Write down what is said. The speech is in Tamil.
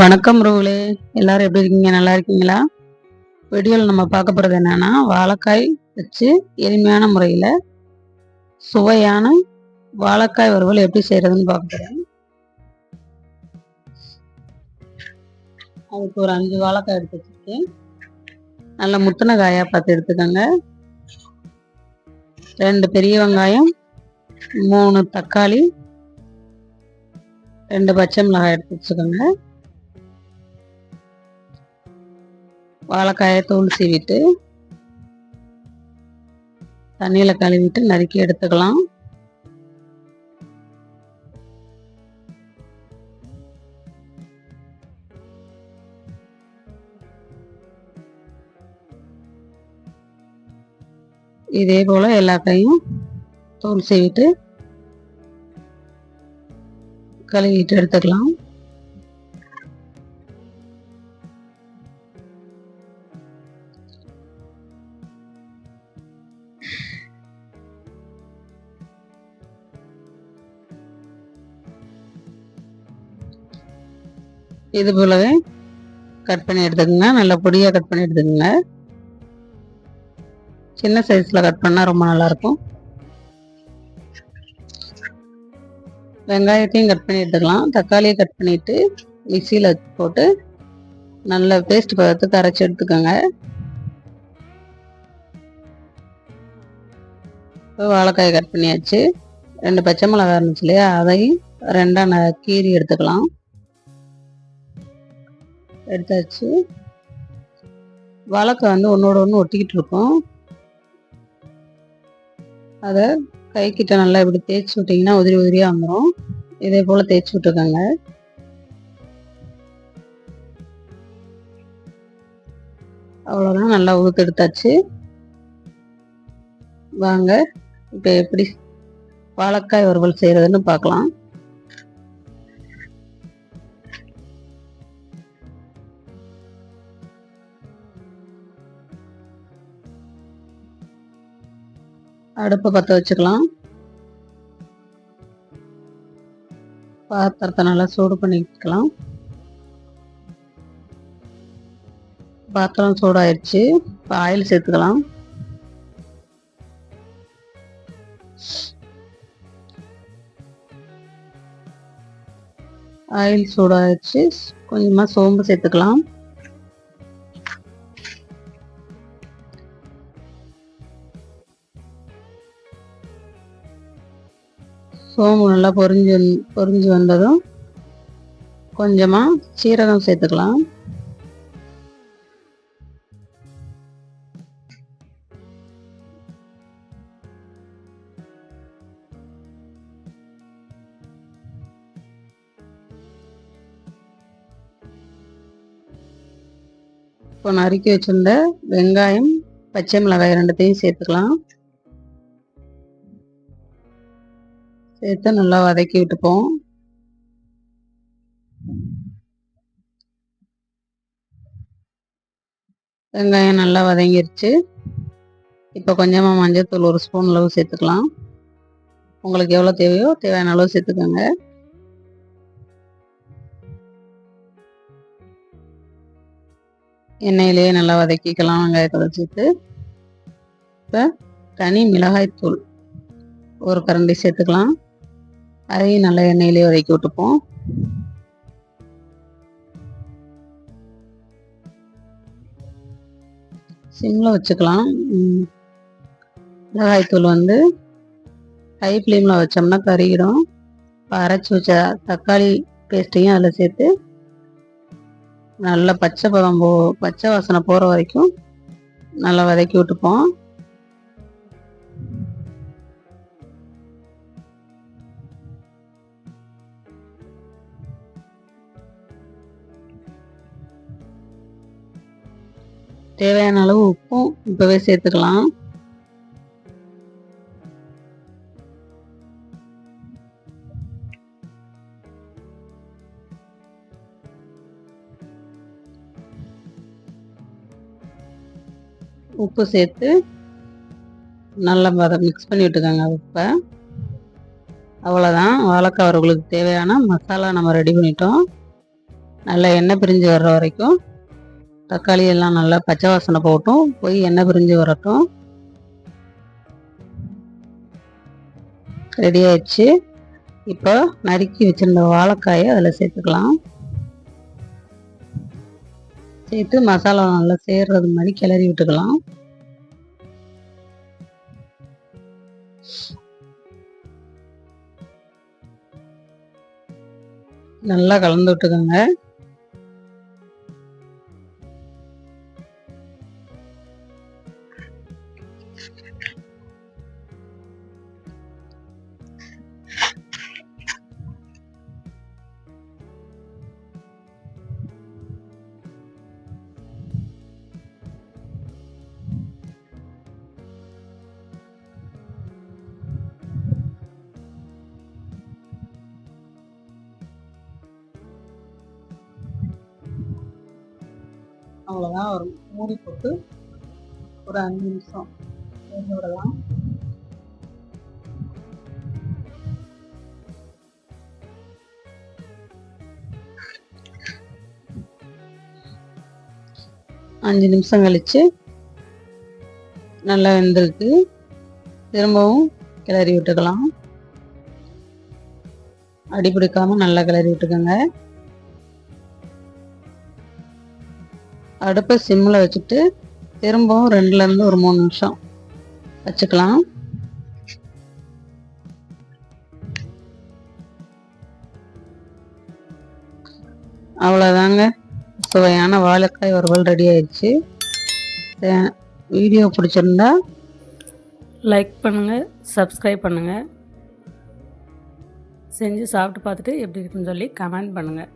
வணக்கம் ரோலே எல்லாரும் எப்படி இருக்கீங்க? நல்லா இருக்கீங்களா? வீடியோவில் நம்ம பார்க்க போகிறது என்னன்னா வாழைக்காய் வச்சு எளிமையான முறையில் சுவையான வாழைக்காய் வறுவல் எப்படி செய்கிறதுன்னு பார்க்க போகிறேன் அதுக்கு ஒரு அஞ்சு வாழைக்காய் எடுத்து வச்சுருக்கேன். நல்ல முத்தின காயாக பார்த்து எடுத்துக்கோங்க. ரெண்டு பெரிய வெங்காயம் மூணு தக்காளி ரெண்டு பச்சை மிளகாய் எடுத்து வச்சுக்கோங்க. வாழைக்காயை தூள் சீவிட்டு தண்ணியில் கழுவிட்டு நறுக்கி எடுத்துக்கலாம். இதே போல் எல்லாத்தையும் தூள் செய்விட்டு கழுவிட்டு எடுத்துக்கலாம். இது போலவே கட் பண்ணி எடுத்துக்கோங்க. நல்லா பொடியாக கட் பண்ணி எடுத்துக்கோங்க. சின்ன சைஸில் கட் பண்ணால் ரொம்ப நல்லாயிருக்கும் வெங்காயத்தையும் கட் பண்ணி எடுத்துக்கலாம். தக்காளியை கட் பண்ணிவிட்டு மிக்சியில் போட்டு நல்ல பேஸ்ட் பதத்துக்கு அரைச்சி எடுத்துக்கோங்க. வாழைக்காய் கட் பண்ணியாச்சு. ரெண்டு பச்சை மிளகாய் இருந்துச்சு இல்லையா? அதையும் ரெண்டாக கீரி எடுத்துக்கலாம். எடுத்தாச்சு. வாழைக்காய் வந்து ஒன்றோட ஒன்று ஒட்டிக்கிட்டு இருக்கும். அதை கைக்கிட்ட நல்லா இப்படி தேய்ச்சி விட்டிங்கன்னா உதிரி உதிரியாக வந்துடும் இதே போல் தேய்ச்சி விட்டுருக்காங்க அவ்வளோதான் நல்லா உதுத்து எடுத்தாச்சு. வாங்க இப்போ எப்படி வாழைக்காய் வறுவல் செய்கிறதுன்னு பார்க்கலாம். அடுப்பை பற்ற வச்சுக்கலாம். பாத்திரத்தை நல்லா சூடு பண்ணிக்கலாம் பாத்திரம் சூடாயிடுச்சு இப்போ ஆயில் சேர்த்துக்கலாம். ஆயில் சூடாயிடுச்சு கொஞ்சமாக சோம்பு சேர்த்துக்கலாம். நல்லா பொரிஞ்சு பொரிஞ்சு வந்ததும் கொஞ்சமாக சீரகம் சேர்த்துக்கலாம். இப்போ நறுக்கி வச்சிருந்த வெங்காயம் பச்சை மிளகாய் ரெண்டுத்தையும் சேர்த்துக்கலாம். சேர்த்து நல்லா வதக்கி விட்டுப்போம். வெங்காயம் நல்லா வதங்கிருச்சு. இப்போ கொஞ்சமாக மஞ்சத்தூள் ஒரு ஸ்பூன் அளவு சேர்த்துக்கலாம். உங்களுக்கு எவ்வளோ தேவையோ தேவையான அளவு சேர்த்துக்கோங்க. எண்ணெயிலேயே நல்லா வதக்கிக்கலாம் வெங்காயத்தை சேர்த்து. இப்போ தனி மிளகாய்த்தூள் ஒரு கரண்டி சேர்த்துக்கலாம். அதையும் நல்லா எண்ணெயிலே வதக்கி விட்டுப்போம். சிம்மில் வச்சுக்கலாம். மிளகாய்த்தூள் வந்து ஹை ஃப்ளேமில் வச்சோம்னா கறியிடும் இப்போ அரைச்சி வச்ச தக்காளி பேஸ்ட்டையும் அதில் சேர்த்து நல்லா பச்சை பதம் போ பச்சை வாசனை போகிற வரைக்கும் நல்லா வதக்கி விட்டுப்போம். தேவையான அளவு உப்பும் இப்போவே சேர்த்துக்கலாம். உப்பு சேர்த்து நல்லா அதை மிக்ஸ் பண்ணி விட்டுக்கோங்க உப்பை. அவ்வளோதான் வாழைக்காய் அவர்களுக்கு தேவையான மசாலா நம்ம ரெடி பண்ணிட்டோம். நல்லா எண்ணெய் பிரிஞ்சு வர்ற வரைக்கும் தக்காளி எல்லாம் நல்லா பச்சை வாசனை போட்டும். போய் எண்ணெய் பிரிஞ்சு வரட்டும். ரெடி ஆயிடுச்சு. இப்போ நறுக்கி வச்சிருந்த வாழைக்காயை அதில் சேர்த்துக்கலாம். சேர்த்து மசாலா நல்லா சேர்றது மாதிரி கிளறி விட்டுக்கலாம். நல்லா கலந்து விட்டுக்கோங்க. அவ்வளோதான் ஒரு மூடி போட்டு ஒரு அஞ்சு நிமிஷம் வேக விடலாம் அஞ்சு நிமிஷம் கழிச்சு நல்லா வெந்திருக்கு. திரும்பவும் கிளறி விட்டுக்கலாம். அடிபிடிக்காம நல்லா கிளறி விட்டுக்கோங்க. அடுப்பை சிம்மில் வச்சுட்டு திரும்பவும் ரெண்டுலேருந்து ஒரு மூணு நிமிஷம் வச்சுக்கலாம். அவ்வளோதாங்க சுவையான வாழைக்காய் வறுவல் ரெடி ஆயிடுச்சு. வீடியோ பிடிச்சிருந்தா லைக் பண்ணுங்கள் சப்ஸ்கிரைப் பண்ணுங்கள் செஞ்சு சாப்பிட்டு பார்த்துட்டு எப்படி இருக்குன்னு சொல்லி கமெண்ட் பண்ணுங்கள்